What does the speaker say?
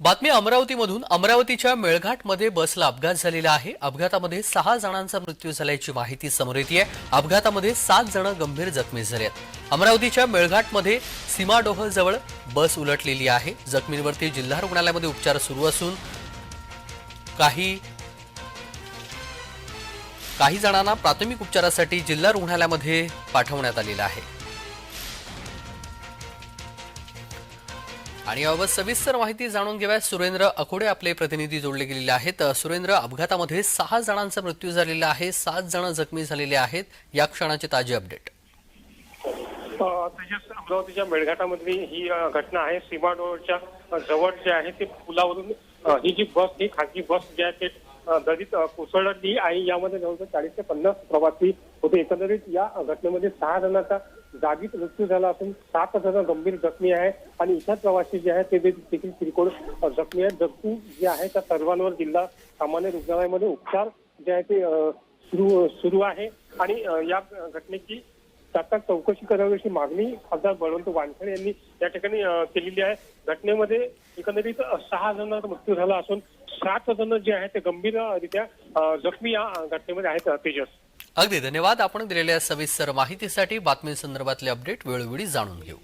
बातमी अमरावतीमधून अमरावतीच्या मेळघाटमध्ये बसला अपघात झालेला आहे. अपघातामध्ये सहा जणांचा मृत्यू झाल्याची माहिती समोर येते अपघातामध्ये सात जण गंभीर जखमी झाले आहेत अमरावतीच्या मेळघाटमध्ये सीमाडोह जवळ बस उलटलेली आहे. जखमींवरती जिल्हा रुग्णालयामध्ये उपचार सुरू असून काही काही जणांना प्राथमिक उपचारासाठी जिल्हा रुग्णालयामध्ये पाठवण्यात आलेलं आहे. आणि याबाबत सविस्तर माहिती जाणून घेऊया सुरेंद्र अकोडे आपले प्रतिनिधी जोडले गेलेले आहेत. सुरेंद्र अपघातामध्ये सहा जणांचा मृत्यू झालेला आहे. सात जण जखमी झालेले आहेत. या क्षणाचे ताजे अपडेट. तेजस अमरावतीच्या मेळघाटामधली ही घटना आहे. सीमाडोळच्या डोळच्या जवळ जे आहे ते पुलावरून ही जी बस ही खाजगी बस जी आहे ते दरीत कोसळली आणि यामध्ये जवळजवळ चाळीस ते पन्नास प्रवासी होते. एकंदरीत या घटनेमध्ये सहा जणांचा जागीच मृत्यू झाला असून सात जण गंभीर जखमी आहे आणि इतर प्रवासी जे आहेत ते देखील किरकोळ जखमी आहेत. जखमी जे आहे त्या सर्वांवर जिल्हा सामान्य रुग्णालयामध्ये उपचार जे आहे ते सुरू सुरू आहे. आणि या घटनेची तात्काळ चौकशी करावी अशी मागणी खासदार बळवंत वानखेडे यांनी या ठिकाणी केलेली आहे. घटनेमध्ये एकंदरीत सहा जणांचा मृत्यू झाला असून सात जण जे आहेत ते गंभीररित्या जखमी या घटनेमध्ये आहेत तेजस. अगदी धन्यवाद. आपण दिलेल्या सविस्तर माहितीसाठी बातमीसंदर्भातले अपडेट वेळोवेळी जाणून घेऊ.